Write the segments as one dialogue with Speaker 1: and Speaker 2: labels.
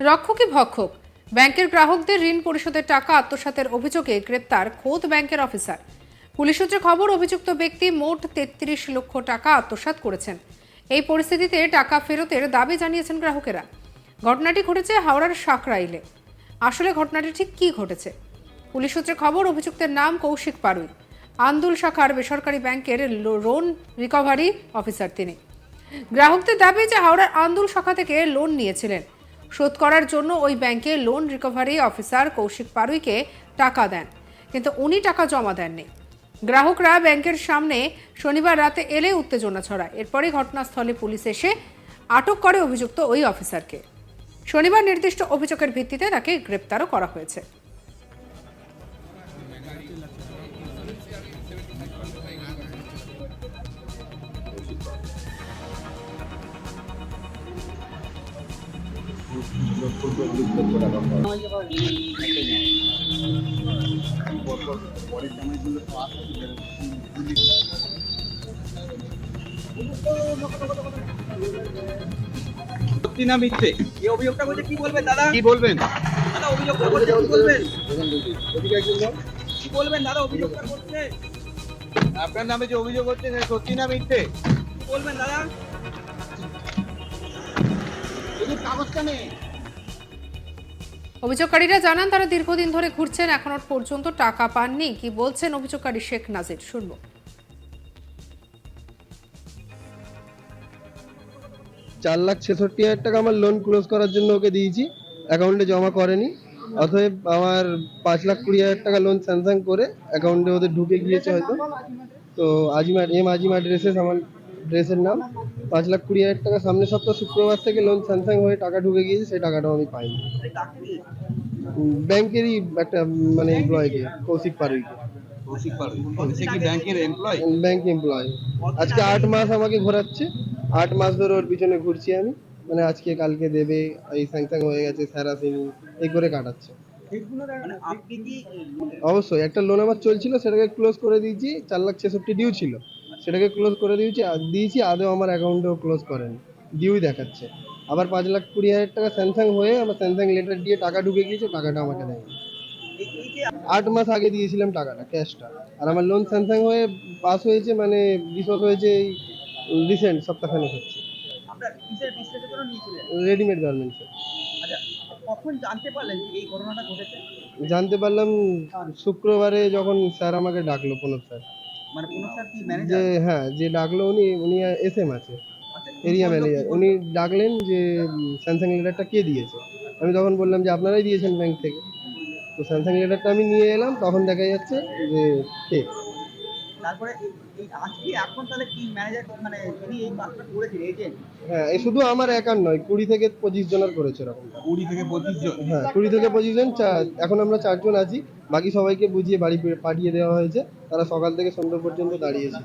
Speaker 1: রক্ষকই ভক্ষক। ব্যাংকের গ্রাহকদের ঋণ পরিশোধের টাকা আত্মসাতের অভিযোগে গ্রেপ্তার খোদ ব্যাংকের অফিসার। পুলিশ সূত্রে খবর, অভিযুক্ত ব্যক্তি মোট তেত্রিশ লক্ষ টাকা আত্মসাৎ করেছেন। এই পরিস্থিতিতে টাকা ফেরতের দাবি জানিয়েছেন গ্রাহকেরা। ঘটনাটি ঘটেছে হাওড়ার সাকরাইলে আসলে ঘটনাটি ঠিক কী ঘটেছে? পুলিশ সূত্রে খবর, অভিযুক্তের নাম কৌশিক পারুই। আন্দুল শাখার বেসরকারি ব্যাংকের লোন রিকভারি অফিসার তিনি। গ্রাহকদের দাবি যে হাওড়ার আন্দুল শাখা থেকে লোন নিয়েছিলেন। শোধ করার জন্য ওই ব্যাংকে লোন রিকভারি অফিসার কৌশিক পারুইকে টাকা দেন, কিন্তু উনি টাকা জমা দেননি। গ্রাহকরা ব্যাংকের সামনে শনিবার রাতে এলে উত্তেজনা ছড়ায়। এরপরই ঘটনাস্থলে পুলিশ এসে আটক করে অভিযুক্ত ওই অফিসারকে শনিবার নির্দিষ্ট অভিযোগের ভিত্তিতে তাকে গ্রেপ্তারও করা হয়েছে।
Speaker 2: সত্যি না মিথ্যে?
Speaker 3: এই অভিযোগটা করছে কি বলবেন দাদা?
Speaker 2: কি বলবেন?
Speaker 3: দাদা অভিযোগটা করছে কি বলবেন? কি বলবেন দাদা অভিযোগটা করছে
Speaker 2: আপনার নামে যে অভিযোগ হচ্ছে সত্যি না মিথ্যে?
Speaker 3: কি বলবেন দাদা? কাগজটা নেই।
Speaker 1: অভিযোগকারীরা জানান, তারা দীর্ঘদিন ধরে ঘুরছেন, এখনও পর্যন্ত টাকা পাননি। কি বলছেন অভিযোগকারী শেখ নাজির? শুনব।
Speaker 4: চার লাখ ছেষট্টি হাজার টাকা আমার লোন ক্লোজ করার জন্য ওকে দিয়েছি। অ্যাকাউন্টে জমা করেনি। অতএব আমার পাঁচ লাখ কুড়ি হাজার টাকা লোন স্যামসাং করে অ্যাকাউন্টে ওদের ঢুকে গিয়েছে হয়তো। তো আজিমার, এম আজিমা ড্রেসেস আমার ড্রেসের নাম। পাঁচ লাখ কুড়ি হাজার টাকা সামনের সপ্তাহ শুক্রবার থেকে লোন স্যামসাং হয়ে টাকা ঢুকে গিয়েছে সেই টাকাটাও আমি পাইনি। ব্যাংকেরই একটা মানে এমপ্লয়কে কৌশিক পারুইকে।
Speaker 2: কৌশিক পারুই। সে কি ব্যাংকের এমপ্লয়
Speaker 4: ব্যাংক এমপ্লয় আজকে আট মাস আমাকে ঘোরাচ্ছে। আট মাস ধরে ওর পিছনে ঘুরছি আমি। মানে আজকে কালকে দেবে এই স্যাংশন হয়ে গেছে স্যার আসেনি এই করে কাটাচ্ছে।
Speaker 3: মানে আপনি কি
Speaker 4: অবশ্যই একটা লোন আমার চলছিল সেটাকে ক্লোজ করে দিয়েছি চার লাখ ছেষট্টি ডিউ ছিল। সেটাকে ক্লোজ করে দিয়েছি আর দিয়েছি আদৌ আমার অ্যাকাউন্টেও ক্লোজ করেনি। ডিউই দেখাচ্ছে। আবার পাঁচ লাখ কুড়ি হাজার টাকা স্যামসাং হয়ে আমার স্যামসাং লেটার দিয়ে টাকা ঢুকে গিয়েছে টাকাটা আমাকে দেয়নি।
Speaker 3: এই এই যে
Speaker 4: আট মাস আগে দিয়েছিলাম টাকাটা ক্যাশটা আর আমার লোন স্যামসাং হয়ে পাস হয়েছে মানে বিশদ হয়েছে এই রিসেন্ট সপ্তাহখানেক হচ্ছে। রেডিমেড গার্মেন্টসে
Speaker 3: আচ্ছা জানতে
Speaker 4: পারলাম শুক্রবারে যখন স্যার আমাকে ডাকলো পুনর স্যার।
Speaker 3: মানে
Speaker 4: যে হ্যাঁ যে ডাকলো উনি উনি এস এম আছে।
Speaker 3: আচ্ছা
Speaker 4: এরিয়া ম্যানেজার উনি ডাকলেন যে স্যামসাং লেটারটা কে দিয়েছে? আমি তখন বললাম যে আপনারাই দিয়েছেন ব্যাংক থেকে। তো স্যামসাং লেটারটা আমি নিয়ে এলাম তখন দেখা যাচ্ছে যে কে?
Speaker 3: তারপরে এই- এই আজকে এখন তাহলে কি ম্যানেজার মানে যিনি এই কাজটা করেছেন এজেন্ট
Speaker 4: হ্যাঁ এ শুধু আমার একার নয় কুড়ি থেকে পঁচিশ জনের করেছে এরকম।
Speaker 2: কুড়ি থেকে পঁচিশ জন?
Speaker 4: হ্যাঁ কুড়ি থেকে পঁচিশ জন এখন আমরা চারজন আছি বাকি সবাইকে বুঝিয়ে বাড়ি পাঠিয়ে দেওয়া হয়েছে তারা সকাল থেকে সন্ধ্যা পর্যন্ত দাঁড়িয়েছে।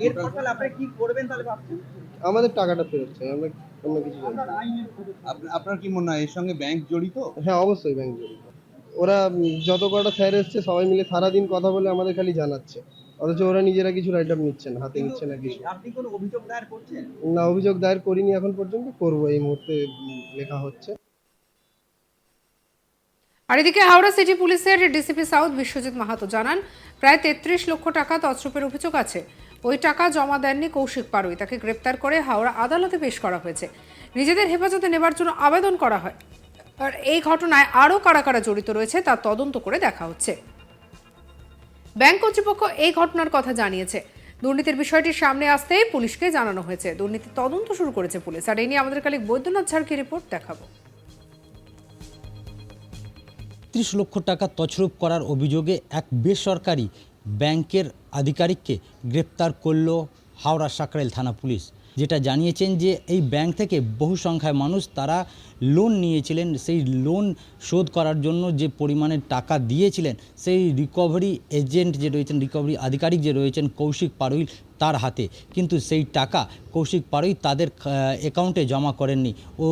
Speaker 3: এরপর তাহলে আপনি কি করবেন তাহলে ভাবছেন?
Speaker 4: আমাদের টাকাটা ফেরত চাই আমরা অন্য কিছু
Speaker 2: আপনার কি মনে হয় এর সঙ্গে ব্যাংক জড়িত?
Speaker 4: হ্যাঁ অবশ্যই ব্যাংক জড়িত। ওরা যত কটা স্যার এসছে সবাই মিলে সারাদিন কথা বলে আমাদের খালি জানাচ্ছে। অথচ ওরা নিজেরা কিছু রাইট আপ নিচ্ছে না হাতে নিচ্ছে না কিছু।
Speaker 3: আপনি কোনো অভিযোগ দায়ের করছেন?
Speaker 4: না অভিযোগ দায়ের করিনি এখন পর্যন্ত করব এই মুহূর্তে লেখা হচ্ছে।
Speaker 1: আর এদিকে হাওড়া সিটি পুলিশের ডিসিপি সাউথ বিশ্বজিৎ মাহাতো জানান প্রায় তেত্রিশ লক্ষ টাকা তছরূপের অভিযোগ আছে। ওই টাকা জমা দেননি কৌশিক পারুই তাকে গ্রেপ্তার করে হাওড়া আদালতে পেশ করা হয়েছে। নিজেদের হেফাজতে নেবার জন্য আবেদন করা হয়। আর এই ঘটনায় আরও কারা কারা জড়িত রয়েছে তা তদন্ত করে দেখা হচ্ছে। ব্যাংক কর্তৃপক্ষ এই ঘটনার কথা জানিয়েছে। দুর্নীতির বিষয়টি সামনে আসতেই পুলিশকে জানানো হয়েছে। দুর্নীতি তদন্ত শুরু করেছে পুলিশ। আর এই নিয়ে আমাদের কালিক বৈদ্যনাথ ঝাড়কে রিপোর্ট দেখাবো।
Speaker 5: ত্রিশ লক্ষ টাকা তছরূপ করার অভিযোগে এক বেসরকারি ব্যাংকের আধিকারিককে গ্রেপ্তার করল হাওড়া সাকরাইল থানা পুলিশ। যেটা জানিয়েছেন যে এই ব্যাংক থেকে বহু সংখ্যায় মানুষ তারা লোন নিয়েছিলেন। সেই লোন শোধ করার জন্য যে পরিমাণের টাকা দিয়েছিলেন, সেই রিকভারি এজেন্ট যে রয়েছেন রিকভারি আধিকারিক যে রয়েছেন, কৌশিক পারুইল তার হাতে। কিন্তু সেই টাকা কৌশিক পাড়ই তাদের অ্যাকাউন্টে জমা করেননি। ও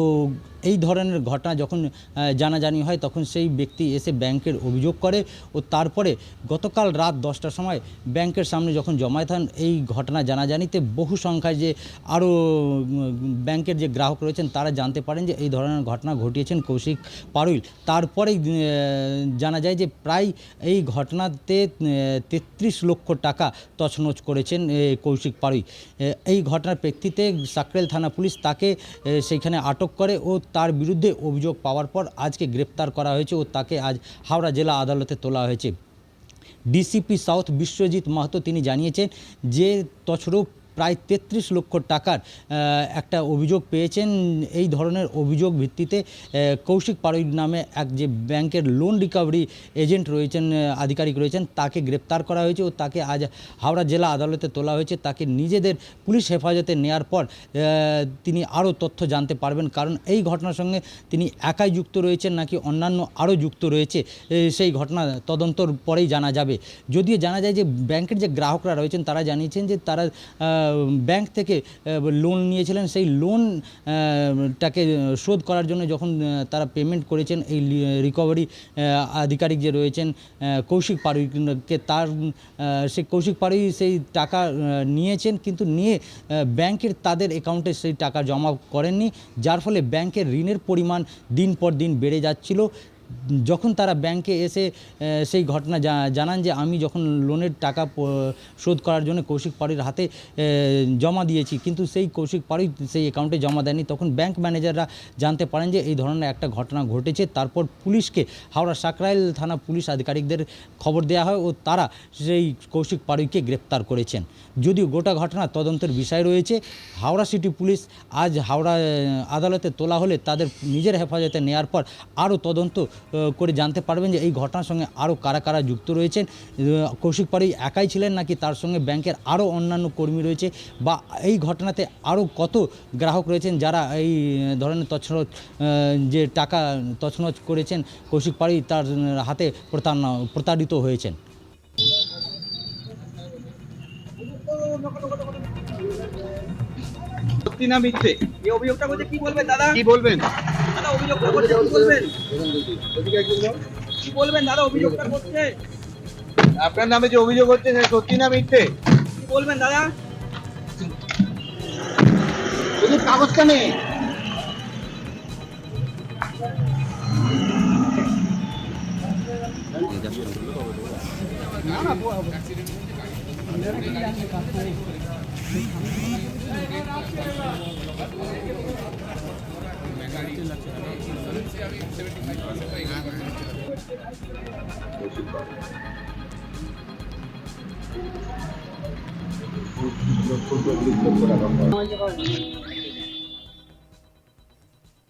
Speaker 5: এই ধরনের ঘটনা যখন জানাজানি হয় তখন সেই ব্যক্তি এসে ব্যাংকের অভিযোগ করে ও তারপরে গতকাল রাত দশটার সময় ব্যাংকের সামনে যখন জমায়েত হন, এই ঘটনা জানাজানিতে বহু সংখ্যায় যে আরও ব্যাংকের যে গ্রাহক রয়েছেন তারা জানতে পারেন যে এই ধরনের ঘটনা ঘটিয়েছেন কৌশিক পারুইল তারপরেই জানা যায় যে প্রায় এই ঘটনাতে তেত্রিশ লক্ষ টাকা তছনছ করেছেন কৌশিক পাড়ুই। এই ঘটনার প্রেক্ষিতে সাকরেল থানা পুলিশ তাকে সেইখানে আটক করে ও তার বিরুদ্ধে অভিযোগ পাওয়ার পর আজকে গ্রেপ্তার করা হয়েছে ও তাকে আজ হাওড়া জেলা আদালতে তোলা হয়েছে। ডিসিপি সাউথ বিশ্বজিৎ মাহাতো তিনি জানিয়েছেন যে তছরূপ প্রায় তেত্রিশ লক্ষ টাকার একটা অভিযোগ পেয়েছেন। এই ধরনের অভিযোগ ভিত্তিতে কৌশিক পাড়ই নামে এক যে ব্যাংকের লোন রিকভারি এজেন্ট রয়েছেন আধিকারিক রয়েছেন, তাকে গ্রেপ্তার করা হয়েছে ও তাকে আজ হাওড়া জেলা আদালতে তোলা হয়েছে। তাকে নিজেদের পুলিশ হেফাজতে নেয়ার পর তিনি আরও তথ্য জানতে পারবেন। কারণ এই ঘটনার সঙ্গে তিনি একাই যুক্ত রয়েছেন নাকি অন্যান্য আরও যুক্ত রয়েছে সেই ঘটনা তদন্তর পরেই জানা যাবে। যদিও জানা যায় যে ব্যাংকের যে গ্রাহকরা রয়েছেন, তারা জানিয়েছেন যে তারা ব্যাংক থেকে লোন নিয়েছিলেন, সেই লোন টাকে শোধ করার জন্য যখন তারা পেমেন্ট করেছেন, এই রিকভারি আধিকারিক যে রয়েছেন কৌশিক পাড়ুইকে তার সেই কৌশিক পাড়ুই সেই টাকা নিয়েছেন, কিন্তু নিয়ে ব্যাংকের তাদের অ্যাকাউন্টে সেই টাকা জমা করেননি, যার ফলে ব্যাংকের ঋণের পরিমাণ দিন পর দিন বেড়ে যাচ্ছিল। যখন তারা ব্যাংকে এসে সেই ঘটনা জানান যে আমি যখন লোনের টাকা শোধ করার জন্য কৌশিক পাড়ির হাতে জমা দিয়েছি, কিন্তু সেই কৌশিক পাড়ি সেই অ্যাকাউন্টে জমা দেয়নি, তখন ব্যাংক ম্যানেজাররা জানতে পারেন যে এই ধরনের একটা ঘটনা ঘটেছে। তারপর পুলিশকে হাওড়া সাকরাইল থানা পুলিশ আধিকারিকদের খবর দেওয়া হয় ও তারা সেই কৌশিক পাড়ুইকে গ্রেপ্তার করেছেন। যদিও গোটা ঘটনা তদন্তের বিষয় রয়েছে, হাওড়া সিটি পুলিশ আজ হাওড়া আদালতে তোলা হলে তাদের নিজের হেফাজতে নেওয়ার পর আরও তদন্ত করে জানতে পারবেন যে এই ঘটনার সঙ্গে আরও কারা কারা যুক্ত রয়েছেন। কৌশিক পাড়ি একাই ছিলেন নাকি তার সঙ্গে ব্যাংকের আরও অন্যান্য কর্মী রয়েছে বা এই ঘটনাতে আরও কত গ্রাহক রয়েছেন যারা এই ধরনের তছনছ যে টাকা তছনছ করেছেন, কৌশিক পাড়ি তার হাতে প্রতারণা, প্রতারিত হয়েছেন?
Speaker 2: সত্যি না মিথ্যে
Speaker 3: এই অভিযোগটা করছে কি বলবেন দাদা?
Speaker 2: কি বলবেন?
Speaker 3: দাদা অভিযোগটা করছে কি বলবেন? কি বলবেন দাদা অভিযোগটা করছে
Speaker 2: আপনার নামে যে অভিযোগ হচ্ছে সেটা সত্যি না মিথ্যে?
Speaker 3: কি বলবেন দাদা?
Speaker 2: কাগজটা নেই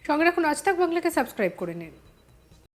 Speaker 1: সঙ্গে রাখুন আজ তাক বাংলাকে সাবস্ক্রাইব করে নিন।